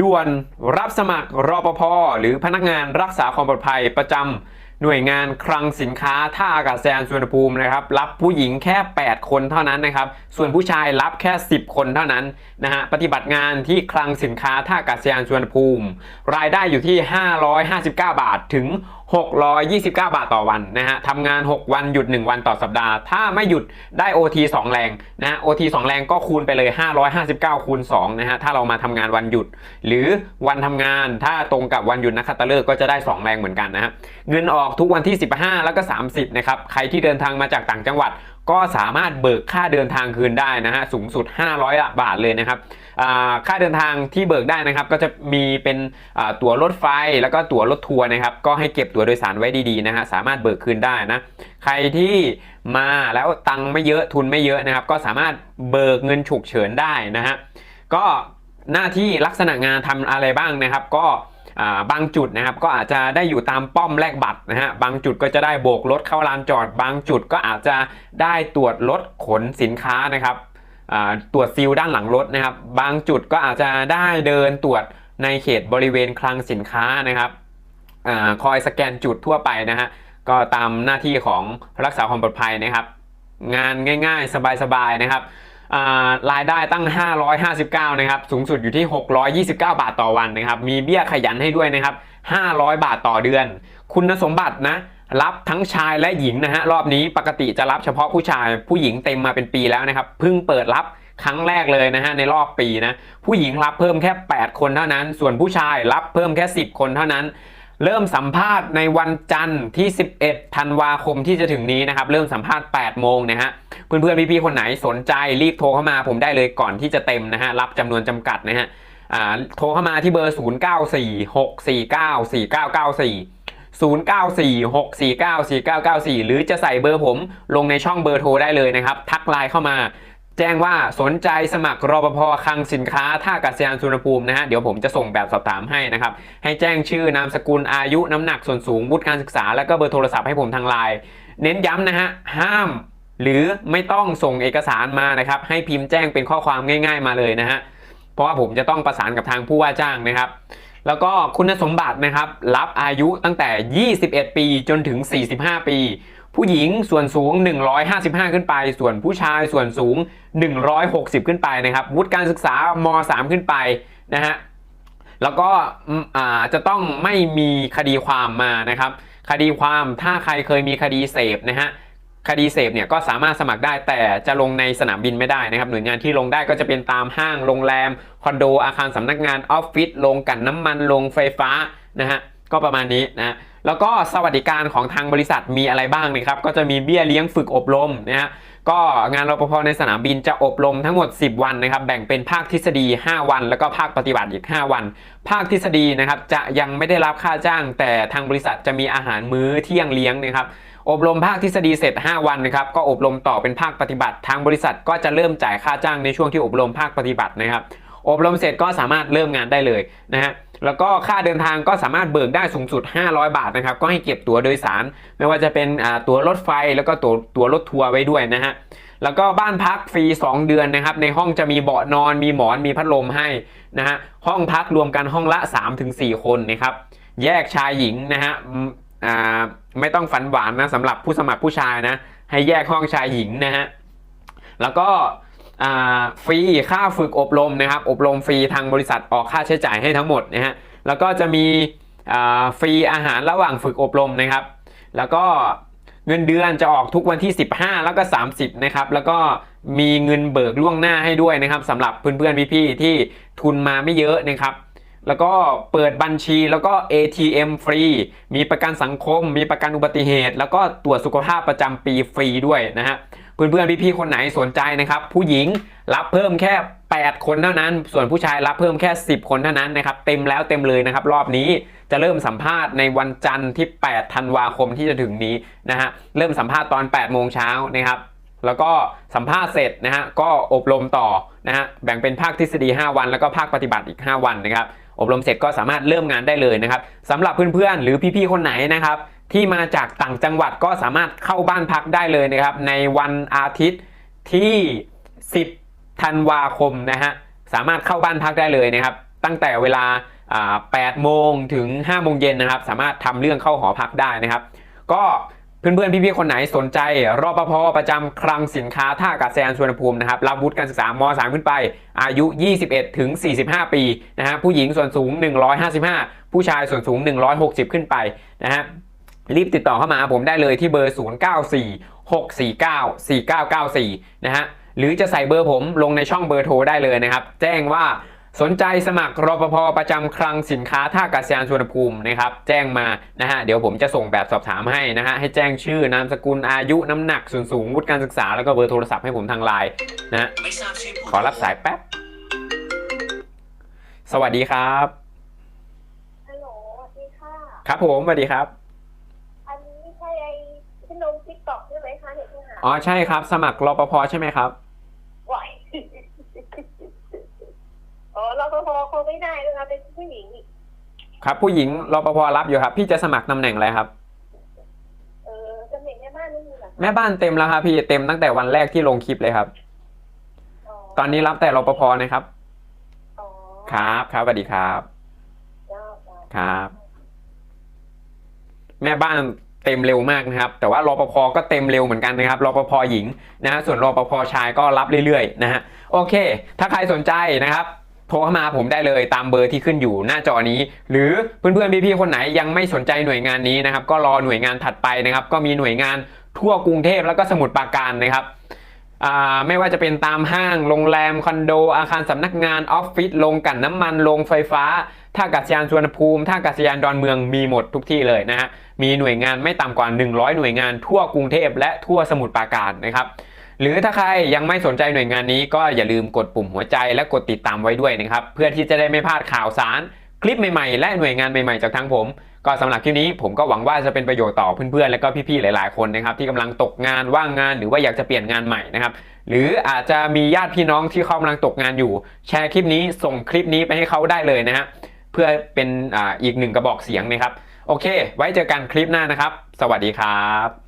ด่วนรับสมัครรปภหรือพนักงานรักษาความปลอดภัยประจำหน่วยงานคลังสินค้าท่าอากาศยานสุวรรณภูมินะครับ รับผู้หญิงแค่ 8 คนเท่านั้นนะครับ ส่วนผู้ชายรับแค่ 10 คนเท่านั้นนะฮะปฏิบัติงานที่คลังสินค้าท่าอากาศยานสุวรรณภูมิ รายได้อยู่ที่ 559 บาทถึง 629 บาทต่อวันนะฮะทำงาน 6 วันหยุด 1 วันต่อสัปดาห์ ถ้าไม่หยุดได้ OT 2 แรงนะฮะ OT 2 แรงก็คูณไปเลย 559 คูณ2นะฮะ ถ้าเรามาทำงานวันหยุด หรือวันทำงานถ้าตรงกับวันหยุดนักขัตฤกษ์ก็จะได้ 2 แรงเหมือนกันนะฮะ เงินออกทุกวันที่ 15 แล้วก็ 30 นะครับ ใครที่เดินทางมาจากต่างจังหวัด ก็สามารถเบิกค่าเดินทางคืนได้นะฮะ สูงสุด 500 บาทเลยนะครับ ค่าเดินทางที่เบิกได้นะครับ ก็จะมีเป็นตั๋วรถไฟแล้วก็ตั๋วรถทัวร์นะครับ ก็ให้เก็บตั๋วโดยสารไว้ดีๆนะฮะสามารถเบิกคืนได้นะใครที่มาแล้วตังค์ไม่เยอะทุนไม่เยอะนะครับ ก็สามารถเบิกเงินฉุกเฉินได้นะฮะก็หน้าที่ลักษณะงานทำอะไรบ้างนะครับ ก็บางจุดนะครับก็อาจจะได้อยู่ตามป้อมแลกบัตรนะฮะบางจุดก็จะได้โบกรถเข้าลานจอด บางจุดก็อาจจะได้ตรวจรถขนสินค้านะครับ ตรวจซีลด้านหลังรถนะครับ บางจุดก็อาจจะได้เดินตรวจในเขตบริเวณคลังสินค้านะครับอคอยสแกนจุดทั่วไปนะฮะก็ตามหน้าที่ของรักษาความปลอดภัยนะครับ งานง่ายๆ สบายๆนะครับรายได้ตั้ง 559 นะครับ สูงสุดอยู่ที่ 629 บาทต่อวันนะครับ มีเบี้ยขยันให้ด้วยนะครับ 500 บาทต่อเดือน คุณสมบัตินะ รับทั้งชายและหญิงนะฮะรอบนี้ปกติจะรับเฉพาะผู้ชาย ผู้หญิงเต็มมาเป็นปีแล้วนะครับเพิ่งเปิดรับครั้งแรกเลยนะฮะในรอบปีนะผู้หญิงรับเพิ่มแค่ 8 คนเท่านั้น ส่วนผู้ชายรับเพิ่มแค่ 10 คนเท่านั้น เริ่มสัมภาษณ์ในวันจันทร์ที่ 11 ธันวาคมที่จะถึงนี้นะครับเริ่มสัมภาษณ์ 8 โมงนะฮะเพื่อนๆพี่ๆคนไหนสนใจรีบโทรเข้ามาผมได้เลยก่อนที่จะเต็มนะฮะรับจำนวนจำกัดนะฮะโทรเข้ามาที่เบอร์ 0946494994 0946494994 หรือจะใส่เบอร์ผมลงในช่องเบอร์โทรได้เลยนะครับ ทักไลน์เข้ามา แจ้งว่าสนใจสมัครรปภคลังสินค้าท่าอากาศยานสุวรรณภูมินะฮะเดี๋ยวผมจะส่งแบบสอบถามให้นะครับ ให้แจ้งชื่อนามสกุลอายุน้ำหนักส่วนสูงวุฒิการศึกษา แล้วก็เบอร์โทรศัพท์ให้ผมทางไลน์เน้นย้ำนะฮะห้ามหรือไม่ต้องส่งเอกสารมานะครับ ให้พิมพ์แจ้งเป็นข้อความง่าย ๆ มาเลยนะฮะ เพราะว่าผมจะต้องประสานกับทางผู้ว่าจ้างนะครับ แล้วก็คุณสมบัตินะครับ รับอายุตั้งแต่ 21 ปีจนถึง 45 ปี ผู้หญิงส่วนสูง 155 ขึ้นไป ส่วนผู้ชายส่วนสูง 160 ขึ้นไปนะครับวุฒิการศึกษาม3ขึ้นไปนะฮะแล้วก็จะต้องไม่มีคดีความมานะครับ คดีความถ้าใครเคยมีคดีเสพนะฮะ คดีเสพเนี่ยก็สามารถสมัครได้แต่จะลงในสนามบินไม่ได้นะครับหน่วยงานที่ลงได้ก็จะเป็นตามห้างโรงแรมคอนโดอาคารสำนักงานออฟฟิศโรงกันน้ำมันโรงไฟฟ้านะฮะก็ประมาณนี้นะแล้วก็สวัสดิการของทางบริษัทมีอะไรบ้างนะครับก็จะมีเบี้ยเลี้ยงฝึกอบรมนะฮะก็งานรปภในสนามบินจะอบรมทั้งหมด 10 วันนะครับ แบ่งเป็นภาคทฤษฎี 5 วัน แล้วก็ภาคปฏิบัติอีก 5 วัน ภาคทฤษฎีนะครับจะยังไม่ได้รับค่าจ้าง แต่ทางบริษัทจะมีอาหารมื้อเที่ยงเลี้ยงนะครับ อบรมภาคทฤษฎีเสร็จ 5 วันนะครับก็อบรมต่อเป็นภาคปฏิบัติ ทางบริษัทก็จะเริ่มจ่ายค่าจ้างในช่วงที่อบรมภาคปฏิบัตินะครับ อบรมเสร็จก็สามารถเริ่มงานได้เลยนะฮะแล้วก็ค่าเดินทางก็สามารถเบิกได้สูงสุด 500 บาทนะครับ ก็ให้เก็บตั๋วโดยสาร ไม่ว่าจะเป็นตั๋วรถไฟแล้วก็ตั๋วตั๋วรถทัวร์ไว้ด้วยนะฮะแล้วก็บ้านพักฟรี 2 เดือนนะครับ ในห้องจะมีเบาะนอน มีหมอน มีพัดลมให้นะฮะห้องพักรวมกันห้องละ 3-4 คนนะครับ แยกชายหญิงนะฮะ ไม่ต้องฝันหวานนะสำหรับผู้สมัครผู้ชายนะ ให้แยกห้องชายหญิงนะฮะแล้วก็ฟรีค่าฝึกอบรมนะครับ อบรมฟรีทางบริษัทออกค่าใช้จ่ายให้ทั้งหมดนะฮะแล้วก็จะมีฟรีอาหารระหว่างฝึกอบรมนะครับ แล้วก็เงินเดือนจะออกทุกวันที่ 15 แล้วก็ 30 นะครับ แล้วก็มีเงินเบิกล่วงหน้าให้ด้วยนะครับสำหรับเพื่อนๆพี่ๆที่ทุนมาไม่เยอะนะครับ แล้วก็เปิดบัญชีแล้วก็ ATM ฟรี มีประกันสังคม มีประกันอุบัติเหตุ แล้วก็ตรวจสุขภาพประจำปีฟรีด้วยนะฮะเพื่อนๆพี่ๆคนไหนสนใจนะครับ ผู้หญิงรับเพิ่มแค่ 8 คนเท่านั้น ส่วนผู้ชายรับเพิ่มแค่ 10 คนเท่านั้นนะครับ เต็มแล้วเต็มเลยนะครับ รอบนี้จะเริ่มสัมภาษณ์ในวันจันทร์ที่ 8 ธันวาคมที่จะถึงนี้นะฮะเริ่มสัมภาษณ์ตอน 8 โมงเช้านะครับแล้วก็สัมภาษณ์เสร็จนะฮะก็อบรมต่อนะฮะแบ่งเป็นภาคทฤษฎี 5 วัน แล้วก็ภาคปฏิบัติอีก 5 วันนะครับ อบรมเสร็จก็สามารถเริ่มงานได้เลยนะครับสำหรับเพื่อนๆ หรือพี่ๆ คนไหนนะครับที่มาจากต่างจังหวัดก็สามารถเข้าบ้านพักได้เลยนะครับ ในวันอาทิตย์ที่ 10 ธันวาคมนะฮะสามารถเข้าบ้านพักได้เลยนะครับ ตั้งแต่เวลา8โมงถึง5โมงเย็นนะครับ สามารถทำเรื่องเข้าหอพักได้นะครับ ก็ เพื่อนๆ พี่ๆ คนไหนสนใจ รอปภประจำคลังสินค้าท่าอากาศยานสุวรรณภูมินะครับรับวุฒิการศึกษาม 3 ขึ้นไป อายุ 21 ถึง 45 ปีนะฮะผู้หญิงส่วนสูง 155 ผู้ชายส่วนสูง 160 ขึ้นไปนะฮะรีบติดต่อเข้ามาผมได้เลยที่เบอร์ 0946494994 นะฮะหรือจะใส่เบอร์ผมลงในช่องเบอร์โทรได้เลยนะครับ แจ้งว่า สนใจสมัครรปภประจำคลังสินค้าท่าอากาศยานสุวรรณภูมินะครับ แจ้งมานะฮะเดี๋ยวผมจะส่งแบบสอบถามให้นะฮะให้แจ้งชื่อนามสกุลอายุน้ำหนักส่วนสูงวุฒิการศึกษาแล้วก็เบอร์โทรศัพท์ให้ผมทางไลน์นะฮะไม่ทราบชื่อผู้ขอรับสายแป๊บ สวัสดีครับฮัลโหลสวัสดีค่ะครับผมสวัสดีครับ อันนี้ใช่ไอ้ที่ลงติ๊กต็อกใช่ไหมคะเห็นไหมหาอ๋อใช่ครับ สมัครรปภใช่ไหมครับ ไหว อ๋อรปภเขาไม่ได้ด้วยนะเป็นผู้หญิงอีกครับ ผู้หญิงรปภรับอยู่ครับ พี่จะสมัครตำแหน่งอะไรครับ เออตำแหน่งแม่บ้านไม่มีเหรอคะแม่บ้านเต็มแล้วครับพี่เต็มตั้งแต่วันแรกที่ลงคลิปเลยครับตอนนี้รับแต่รปภนะครับ อ๋อครับครับสวัสดีครับจ้าจ้าครับ แม่บ้านเต็มเร็วมากนะครับ แต่ว่ารปภก็เต็มเร็วเหมือนกันนะครับรปภหญิงนะฮะส่วนรปภชายก็รับเรื่อยๆนะฮะโอเค ถ้าใครสนใจนะครับ โทรเข้ามาผมได้เลยตามเบอร์ที่ขึ้นอยู่หน้าจอนี้ หรือเพื่อนๆพี่ๆคนไหนยังไม่สนใจหน่วยงานนี้นะครับก็รอหน่วยงานถัดไปนะครับ ก็มีหน่วยงานทั่วกรุงเทพแล้วก็สมุทรปราการนะครับไม่ว่าจะเป็นตามห้าง โรงแรม คอนโด อาคารสำนักงาน ออฟฟิศ โรงกันน้ำมัน โรงไฟฟ้า ท่าอากาศยานสุวรรณภูมิ ท่าอากาศยานดอนเมือง มีหมดทุกที่เลยนะฮะ มีหน่วยงานไม่ต่ำกว่า 100 หน่วยงานทั่วกรุงเทพและทั่วสมุทรปราการนะครับ หรือถ้าใครยังไม่สนใจหน่วยงานนี้ก็อย่าลืมกดปุ่มหัวใจและกดติดตามไว้ด้วยนะครับ เพื่อที่จะได้ไม่พลาดข่าวสาร คลิปใหม่ๆ และหน่วยงานใหม่ๆจากทางผม ก็สำหรับคลิปนี้ผมก็หวังว่าจะเป็นประโยชน์ต่อเพื่อนๆและก็พี่ๆหลายๆคนนะครับ ที่กำลังตกงานว่างงาน หรือว่าอยากจะเปลี่ยนงานใหม่นะครับหรืออาจจะมีญาติพี่น้องที่เขากำลังตกงานอยู่ แชร์คลิปนี้ส่งคลิปนี้ไปให้เขาได้เลยนะฮะเพื่อเป็นออีกหนึ่งกระบอกเสียงนะครับ โอเค ไว้เจอกันคลิปหน้านะครับ สวัสดีครับ